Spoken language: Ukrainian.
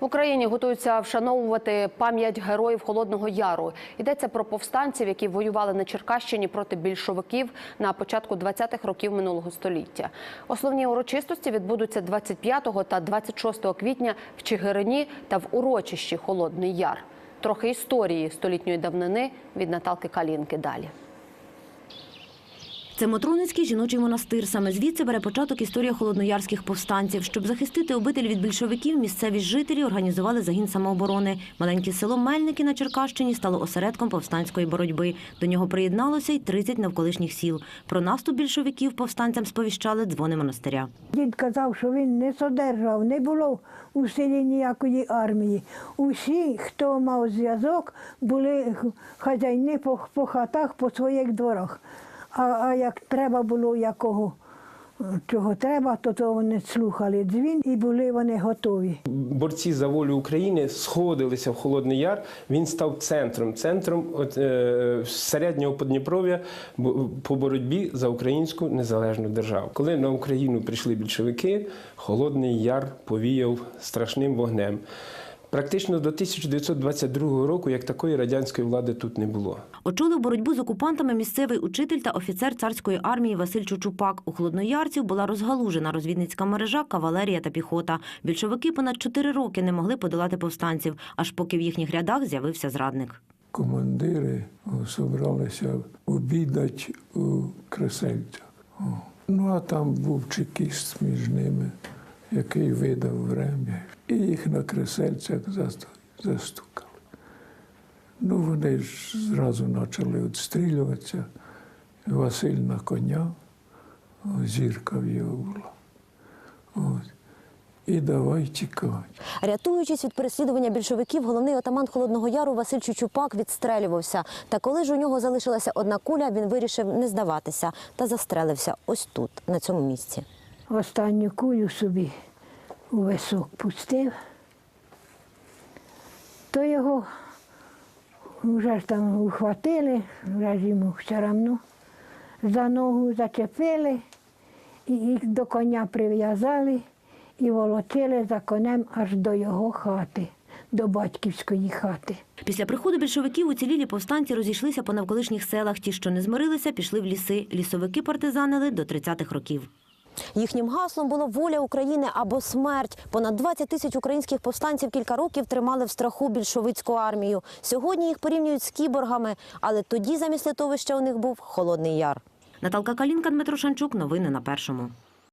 В Україні готуються вшановувати пам'ять героїв Холодного Яру. Йдеться про повстанців, які воювали на Черкащині проти більшовиків на початку 20-х років минулого століття. Основні урочистості відбудуться 25 та 26 квітня в Чигирині та в урочищі Холодний Яр. Трохи історії столітньої давнини від Наталки Калінки далі. Це Мотроницький жіночий монастир. Саме звідси бере початок історія холодноярських повстанців. Щоб захистити обитель від більшовиків, місцеві жителі організували загін самооборони. Маленьке село Мельники на Черкащині стало осередком повстанської боротьби. До нього приєдналося й 30 навколишніх сіл. Про наступ більшовиків повстанцям сповіщали дзвони монастиря. Дід казав, що він не содержав, не було у селі ніякої армії. Усі, хто мав зв'язок, були хазяйни по хатах, по своїх дворах. А, а як треба було якого чого треба, то, то вони слухали дзвін і були вони готові. борці за волю України сходилися в Холодний Яр. Він став центром, центром от, е, середнього Подніпров'я по боротьбі за українську незалежну державу. Коли на Україну прийшли більшовики, Холодний Яр повіяв страшним вогнем. Практично до 1922 року як такої радянської влади тут не було. Очолив боротьбу з окупантами місцевий учитель та офіцер царської армії Василь Чучупак. У холодноярців була розгалужена розвідницька мережа, кавалерія та піхота. Більшовики понад чотири роки не могли подолати повстанців, аж поки в їхніх рядах з'явився зрадник. командири о, собралися обідати у кресельцях. Ну а там був чекіст між ними, який видав врем'я. Їх на кресельцях застукали. Ну, вони ж зразу почали відстрілюватися. Василь на коня, зірка в його була. От. І давай тікати. Рятуючись від переслідування більшовиків, головний отаман Холодного Яру Василь Чучупак відстрелювався. Та коли ж у нього залишилася одна куля, він вирішив не здаватися та застрелився ось тут, на цьому місці. Останню кулю собі у висок пустив, то його вже ж там ухватили, вже ж йому все одно за ногу зачепили і, і до коня прив'язали і волочили за конем аж до його хати, до батьківської хати. Після приходу більшовиків уцілілі повстанці розійшлися по навколишніх селах. Ті, що не змирилися, пішли в ліси. Лісовики партизанили до 30-х років. Їхнім гаслом було воля України або смерть. Понад 20 тисяч українських повстанців кілька років тримали в страху більшовицьку армію. Сьогодні їх порівнюють з кіборгами, але тоді замість литовища у них був Холодний Яр. Наталка Калінка, Дмитро Шанчук. Новини на першому.